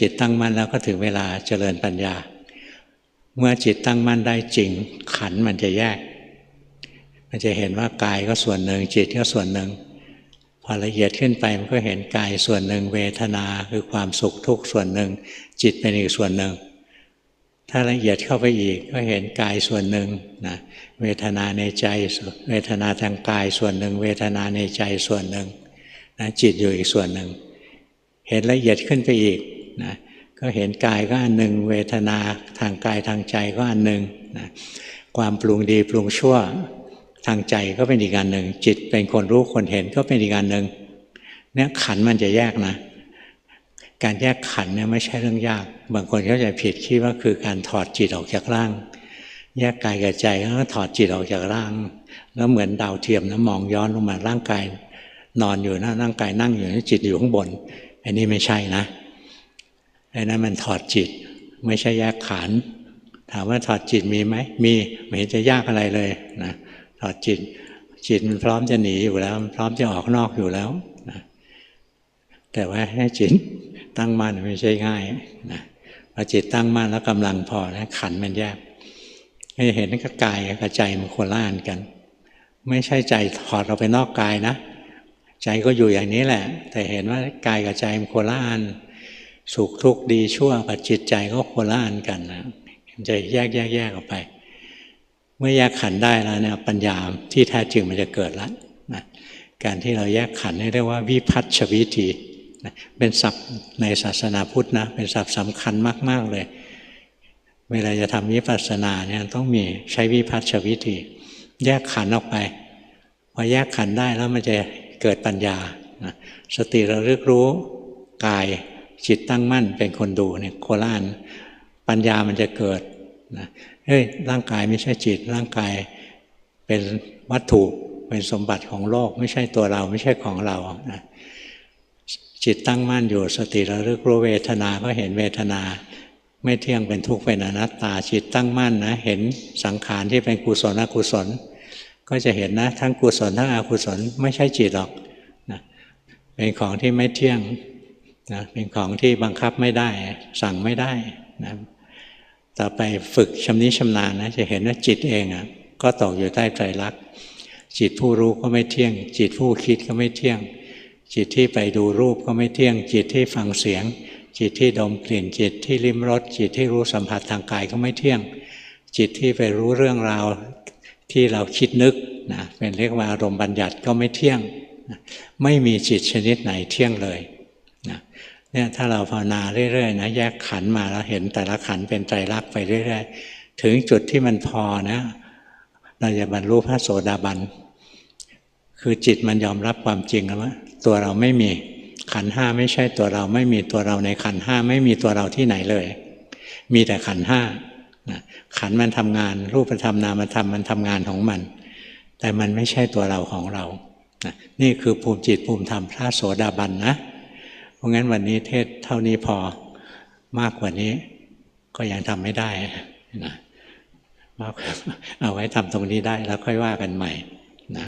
จิตตั้งมั่นแล้วก็ถึงเวลาเจริญปัญญา เมื่อจิตตั้งมั่นได้จริง ขันมันจะแยก มันจะเห็นว่ากายก็ส่วนหนึ่งจิตก็ส่วนหนึ่งพอละเอียดขึ้นไปมันก็เห็นกายส่วนหนึ่งเวทนาคือความสุขทุกข์ส่วนหนึ่ง จิตเป็นอีกส่วนหนึ่ง ถ้าละเอียดเข้าไปอีกก็เห็นกายส่วนหนึ่งนะเวทนาในใจ เวทนาทางกายส่วนหนึ่ง เวทนาในใจส่วนหนึ่งนะจิตอยู่อีกส่วนหนึ่ง เห็นละเอียดขึ้นไปอีก นะก็เห็นกายก็อันหนึ่ง เวทนาทางกายทางใจก็อันหนึ่งนะความปรุงดีปรุงชั่วทางใจก็เป็นอีกอันหนึ่ง จิตเป็นคนรู้คนเห็นก็เป็นอีกอันหนึ่งเนี่ยขันมันจะแยกนะ การแยกขันเนี่ยไม่ใช่เรื่องยาก บางคนเข้าใจผิดคิดว่าคือการถอดจิตออกจากร่าง แยกกายกับใจก็ถอดจิตออกจากร่าง แล้วเหมือนดาวเทียมนะมองย้อนลงมาร่างกายนอนอยู่นะร่างกายนั่งอยู่จิตอยู่ข้างบน อันนี้ไม่ใช่นะ ไอ้นั้นมันถอดจิต ไม่ใช่แยกขัน ถามว่าถอดจิตมีไหมมีไม่เห็นจะยากอะไรเลยนะถอดจิต จิตมันพร้อมจะหนีอยู่แล้วพร้อมจะออกนอกอยู่แล้วนะแต่ว่าให้จิตตั้งมั่นไม่ใช่ง่ายนะพอจิตตั้งมั่นแล้วกำลังพอนะขันมันแยกให้เห็นก็กายกับใจมันคนละอันกัน ไม่ใช่ใจถอดเราไปนอกกายนะ ใจก็อยู่อย่างนี้แหละ แต่เห็นว่ากายกับใจมันคนละอัน สุขทุกข์ดีชั่วกับจิตใจก็คละอันกันนะจะแยกแยกแยกออกไป เมื่อแยกขันได้แล้วเนี่ยปัญญาที่แท้จริงมันจะเกิดแล้วนะการที่เราแยกขันเรียกว่าวิพัฒชวิธีนะเป็นศัพท์ในศาสนาพุทธนะเป็นศัพท์สำคัญมาก ๆ เลย เวลาจะทำวิปัสสนาเนี่ยต้องมีใช้วิพัฒชวิธี แยกขันออกไปพอแยกขันได้แล้วมันจะเกิดปัญญานะสติระลึกรู้กาย จิตตั้งมั่นเป็นคนดูเนี่ยโคลานปัญญามันจะเกิดนะเฮ้ยร่างกายไม่ใช่จิต ร่างกายเป็นวัตถุเป็นสมบัติของโลก ไม่ใช่ตัวเราไม่ใช่ของเรานะจิตตั้งมั่นอยู่สติระลึกรู้เวทนาก็เห็นเวทนา ไม่เที่ยงเป็นทุกข์เป็นอนัตตา จิตตั้งมั่นนะเห็นสังขารที่เป็นกุศลอกุศล ก็จะเห็นนะทั้งกุศลทั้งอกุศลไม่ใช่จิตหรอกนะเป็นของที่ไม่เที่ยง นะเป็นของที่บังคับไม่ได้ สั่งไม่ได้นะต่อไปฝึกชำนิชำนาญนะจะเห็นว่าจิตเองอะก็ตกอยู่ใต้ไตรลักษณ์จิตผู้รู้ก็ไม่เที่ยง จิตผู้คิดก็ไม่เที่ยง จิตที่ไปดูรูปก็ไม่เที่ยง จิตที่ฟังเสียง จิตที่ดมกลิ่นจิตที่ลิ้มรสจิตที่รู้สัมผัสทางกายก็ไม่เที่ยง จิตที่ไปรู้เรื่องราวที่เราคิดนึกนะเป็นเรียกว่าอารมณ์บัญญัติก็ไม่เที่ยง ไม่มีจิตชนิดไหนเที่ยงเลย เนี่ยถ้าเราภาวนาเรื่อยๆนะแยกขันมาแล้วเห็นแต่ละขันเป็นใจรักไปเรื่อย ๆ ถึงจุดที่มันพอนะเราจะบรรลุพระโสดาบัน คือจิตมันยอมรับความจริงแล้วว่าตัวเราไม่มีขันห้าไม่ใช่ตัวเราไม่มีตัวเราในขันห้าไม่มีตัวเราที่ไหนเลย มีแต่ขันห้าขันมันทำงานรูปธรรมนามธรรมมันทำงานของมัน แต่มันไม่ใช่ตัวเราของเรา นี่คือภูมิจิตภูมิธรรมพระโสดาบันนะ เพราะงั้นวันนี้เทศเท่านี้พอมากกว่านี้ก็ยังทำไม่ได้นะเอาไว้ทำตรงนี้ได้แล้วค่อยว่ากันใหม่